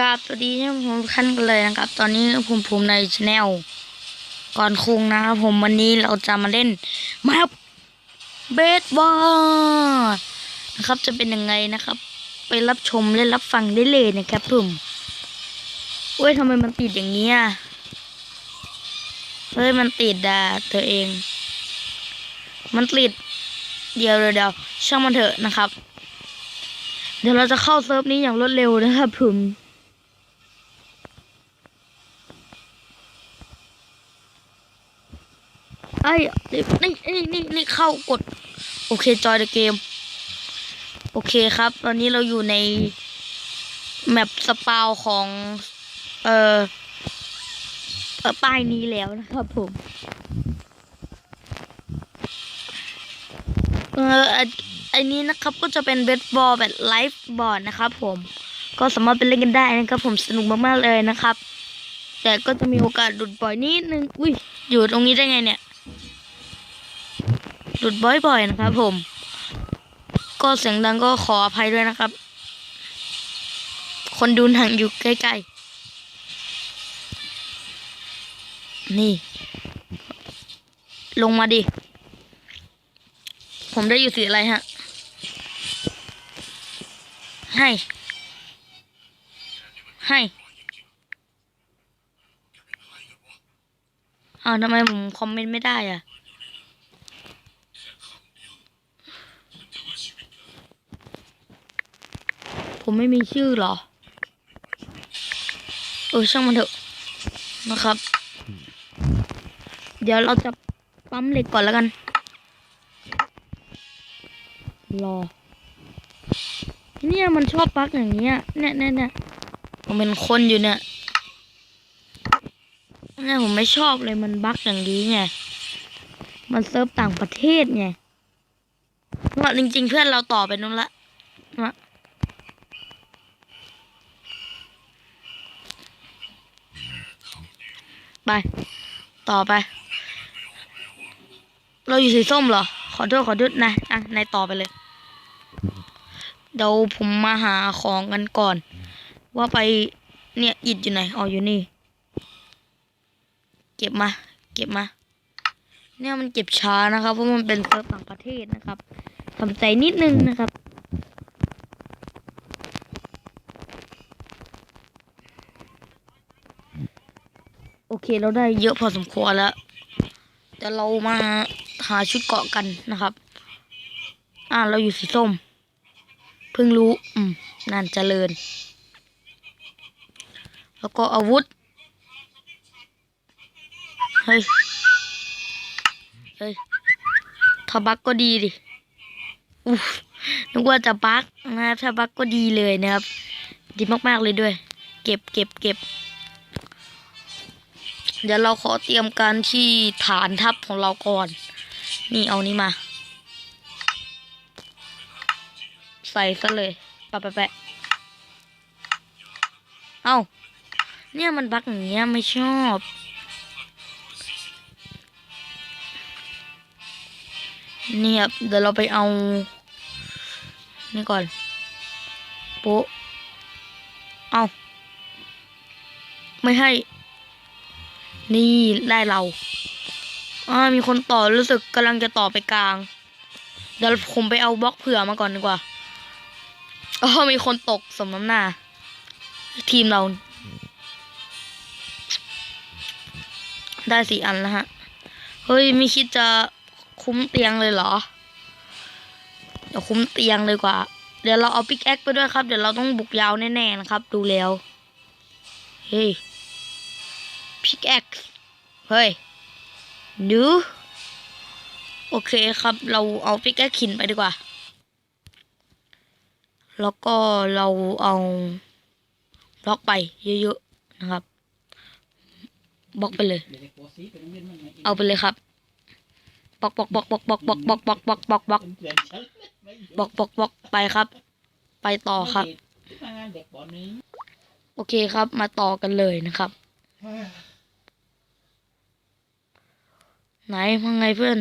กราบสวัสดีท่านผมทุกท่านกันเลยนะครับ ตอนนี้ผมภูมิในช anel ก่อนคงนะครับผมวันนี้เราจะมาเล่นมาเบสบอลนะครับจะเป็นยังไงนะครับ ไปรับชมและรับฟังได้เลยนะครับผมเว้ยทำไมมันติดอย่างนี้อะเฮ้ยมันติดอะเธอเอง มันติดเดียวเดี๋ยวเดี๋ยวช่างมันเถอะนะครับ เดี๋ยวเราจะเข้าเซิร์ฟนี้อย่างรวดเร็วนะครับผม อ้นี่นี่นี่นี่เข้ากด โอเคจอยเดอะเกม โอเคครับ ตอนนี้เราอยู่ใน แมปสปาวของ เอ่อป้ายนี้แล้วนะครับผมเอออันอันนี้นะครับก็จะเป็นเบสบอลแบบไลฟ์บอร์ดนะครับผมก็สามารถไปเล่นกันได้นะครับผมสนุกมากๆเลยนะครับ แต่ก็จะมีโอกาสหลุดบ่อยนิดนึงอุ้ยอยู่ตรงนี้ได้ไงเนี่ย หลุดบ่อยๆนะครับผม ก็เสียงดังก็ขออภัยด้วยนะครับ คนดูหนังอยู่ใกล้ๆ นี่ ลงมาดิ ผมได้อยู่สีอะไรฮะ ให้ ให้อ้าวทำไมผมคอมเมนต์ไม่ได้อะ ผมไม่มีชื่อหรอ เออช่างมันเถอะนะครับ เดี๋ยวเราจะปั๊มเหล็กก่อนแล้วกัน รอ เนี่ยมันชอบปักอย่างเงี้ยเนี่ยเนี่ยเนี่ยผมเป็นคนอยู่เนี่ยเนี่ยผมไม่ชอบเลยมันบักอย่างนี้ไง มันเซิร์ฟต่างประเทศไงว่าจริง ๆ เพื่อนเราต่อไปนู้นละนะ ไป ต่อไป เราอยู่สีส้มเหรอ ขอโทษขอโทษนะอะนายต่อไปเลย เดี๋ยวผมมาหาของกันก่อน ว่าไปเนี่ยอิดอยู่ไหนอ๋ออยู่นี่ เก็บมา เก็บมาเนี่ยมันเก็บช้านะครับเพราะมันเป็นเซิร์ฟต่างประเทศนะครับทำใจนิดนึงนะครับ โอเคเราได้เยอะพอสมควรแล้วเดี๋ยวเรามาหาชุดเกาะกันนะครับ อ่าเราอยู่สีส้ม เพิ่งรู้ อืมนั่นเจริญ แล้วก็อาวุธ เฮ้ย เฮ้ยถ้าบักก็ดีดิอู้นึกว่าจะบักนะครับถ้าบักก็ดีเลยนะครับ ดีมากๆเลยด้วย เก็บเก็บเก็บ เดี๋ยวเราขอเตรียมการที่ฐานทัพของเราก่อน นี่เอานี้มา ใส่ซะเลยปะแปะแปะเอาเนี่ยมันบักอย่างเงี้ยไม่ชอบเนี่ยเดี๋ยวเราไปเอา นี่ก่อนโป๊เอา ไม่ให้ นี่ได้เราอ่ามีคนต่อรู้สึกกำลังจะต่อไปกลาง เดี๋ยวผมไปเอาบล็อกเผื่อมาก่อนดีกว่าอ๋อมีคนตกสมน้ำหน้า ทีมเรา ได้สี่อันแล้วฮะ เฮ้ยไม่คิดจะคุ้มเตียงเลยเหรอ เดี๋ยวคุ้มเตียงเลยกว่า เดี๋ยวเราเอาปิกแอคไปด้วยครับ เดี๋ยวเราต้องบุกยาวแน่ๆนะครับ ดูแล้ว เฮ้ย พิกแอคเฮ้ยดูโอเคครับ เราเอาพิกแอคขินไปดีกว่า แล้วก็เราเอาบล็อกไปเยอะๆนะครับบล็อกไปเลย เอาไปเลยครับบล็อกบล็อกบล็อกบล็อกบล็อกบล็อกบล็อกบล็อกบล็อกบล็อกบล็อกบล็อกบล็อกบล็อกไปครับ ไปต่อครับ โอเคครับ มาต่อกันเลยนะครับ ไหนพังไงเพื่อน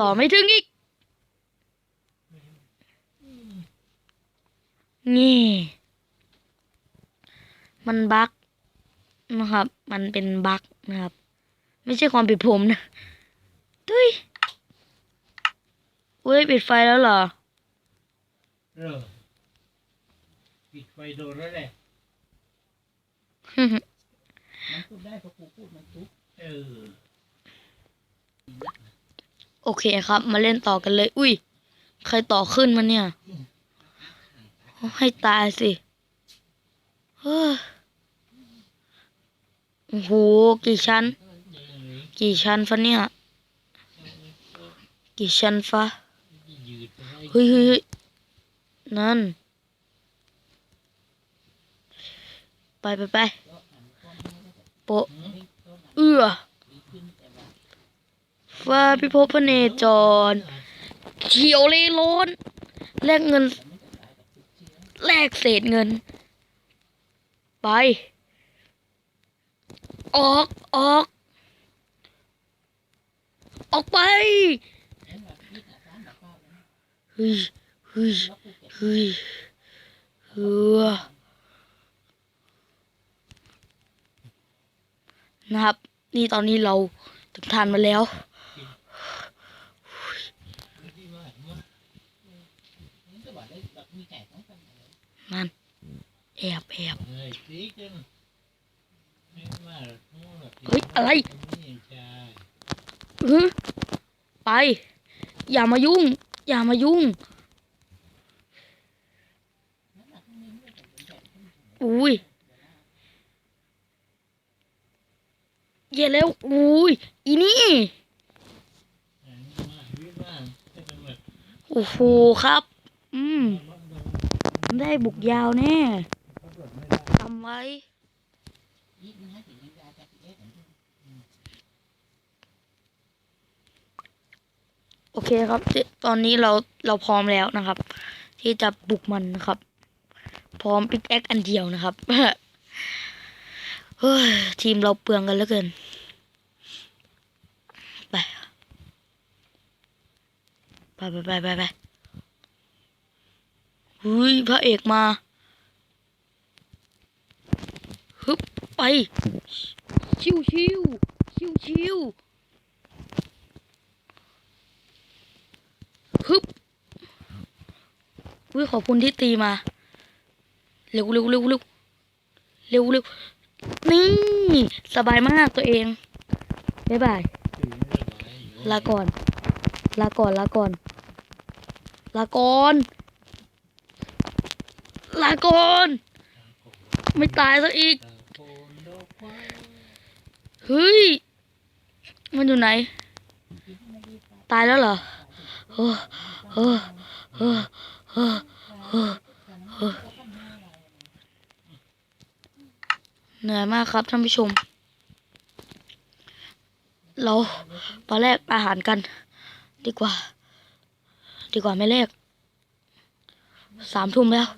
ต่อไม่ถึงอีก นี่ มันบั๊กนะครับ มันเป็นบั๊กนะครับ ไม่ใช่ความผิดผมนะตุ้ยอุ้ยปิดไฟแล้วเหรอเออปิดไฟโดนแล้วแหละมันทุบได้เพราะกูพูดมันทุบเออ โอเคครับ มาเล่นต่อกันเลย อุ้ย ใครต่อขึ้นมาเนี่ย ให้ตายสิโอ้โห กี่ชั้น กี่ชั้นฟะเนี่ย กี่ชั้นฟะยืดไปให้เฮ้ยเฮ้ยนั่น ไปไปไปโปเอือ ฟ้าพิภพพระเนจร เขียวเลยร้อนแลกเงิน แลกเศษเงิน ไป ออกออก ออกไปเฮ้ยเฮ้ยเฮ้ยเออนะครับ นี่ตอนนี้เราถึงทานมาแล้ว นั่นแอบแอบเฮ้ยตีกันไม่ว่าโน่นหรอกเฮ้ยอะไรนี่ใช่อื้อไป อย่ามายุ่ง อย่ามายุ่ง อุ้ยเย่แล้ว อุ้ย อีนี่อันนี้ว่าวิว่าจะเป็นแบบโอ้โห ครับ อืม ได้บุกยาวแน่ทำไว้โอเคครับ ตอนนี้เราเราพร้อมแล้วนะครับ ที่จะบุกมันนะครับ พร้อมปิกแอคอันเดียวนะครับเฮ้ยทีมเราเปลืองกันเหลือเกินไปไปไปไปไป ฮ้ยพระเอกมาฮึบไป ชิวชิวชิวชิวฮึบอุ้ยขอบคุณที่ตีมา เร็วเร็วเร็วเร็วเร็วเร็วนี่ สบายมากตัวเอง บ๊ายบายถือไม่ระบายอยู่ลาก่อน ลาก่อน ลาก่อน ลาก่อน ลาก่อนไม่ตายซะอีก เฮ้ย มันอยู่ไหน ตายแล้วเหรอเอเออเออเออเออเออเหนื่อยมากครับท่านผู้ชม เรามาแลกอาหารกัน ดีกว่า ดีกว่าไม่แลกสามทุ่มแล้ว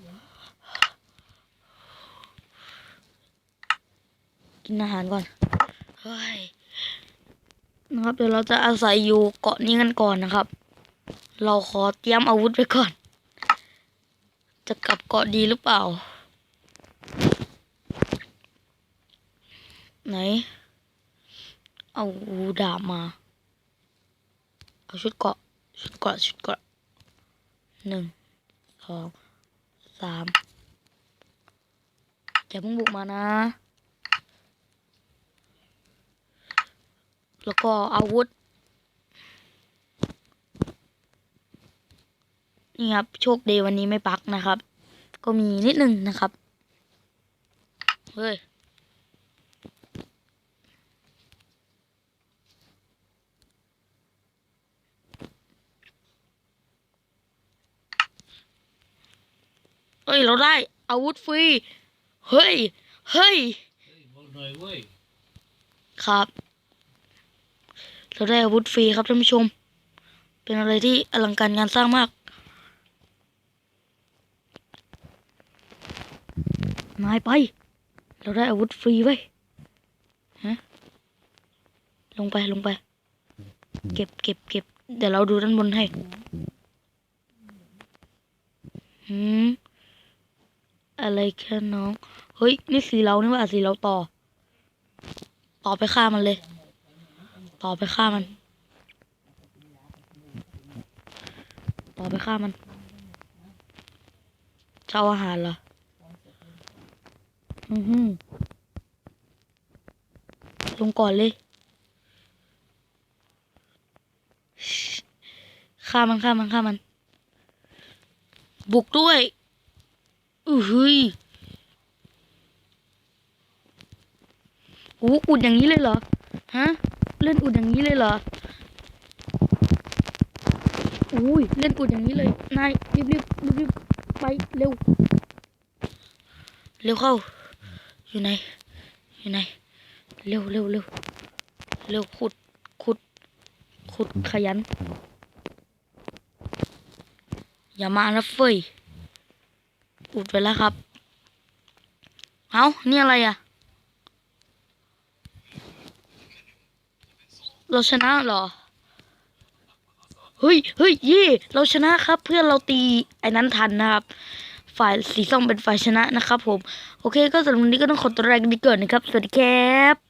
กินอาหารก่อนเฮ้ยนะครับ เดี๋ยวเราจะอาศัยอยู่เกาะนี้กันก่อนนะครับ เราขอเตรียมอาวุธไปก่อน จะกลับเกาะดีหรือเปล่า ไหน เอาดาบมา เอาชุดเกาะ ชุดเกาะ ชุดเกาะหนึ่งสองสามอย่าเพิ่งบุกมานะ แล้วก็อาวุธ นี่ครับ โชคดีวันนี้ไม่ปักนะครับ ก็มีนิดนึงนะครับ เฮ้ยเฮ้ย เราได้อาวุธฟรี เฮ้ย เฮ้ย เฮ้ยบอกหน่อยเว้ย ครับ เราได้อาวุธฟรีครับท่านผู้ชม เป็นอะไรที่อลังการงานสร้างมาก นายไป เราได้อาวุธฟรีไว้ฮะลงไปลงไป เก็บเก็บเก็บเดี๋ยวเราดูด้านบนให้หืมอะไรแค่น้อง เฮ้ย นี่สีเรานี่ว่าสีเราต่อ ต่อไปฆ่ามันเลย ต่อไปฆ่ามัน ต่อไปฆ่ามันจะเอาอาหารเหรอ อือหือลงก่อนเลยฆ่ามันฆ่ามันฆ่ามัน บุกด้วย อือหืยอู้อุดอย่างนี้เลยเหรอ ฮะ เล่นอุดอย่างนี้เลยเหรออุ้ยเล่นอุดอย่างนี้เลย นายรีบรีบรีบรีบไปเร็ว เร็วเข้า อยู่ไหน อยู่ไหน เร็วเร็วเร็วเร็วขุดขุดขุดขยัน อย่ามานะเฟยอุดไปแล้วครับ เอานี่อะไรอะ เราชนะเหรอ เฮ้ยเฮ้ยเย่เราชนะครับ เพื่อนเราตีไอ้นั้นทันนะครับ ฝ่ายสีส้มเป็นฝ่ายชนะนะครับผม โอเค ก็สำหรับวันนี้ก็ต้องขอตัวลาไปก่อนนะครับ สวัสดีครับ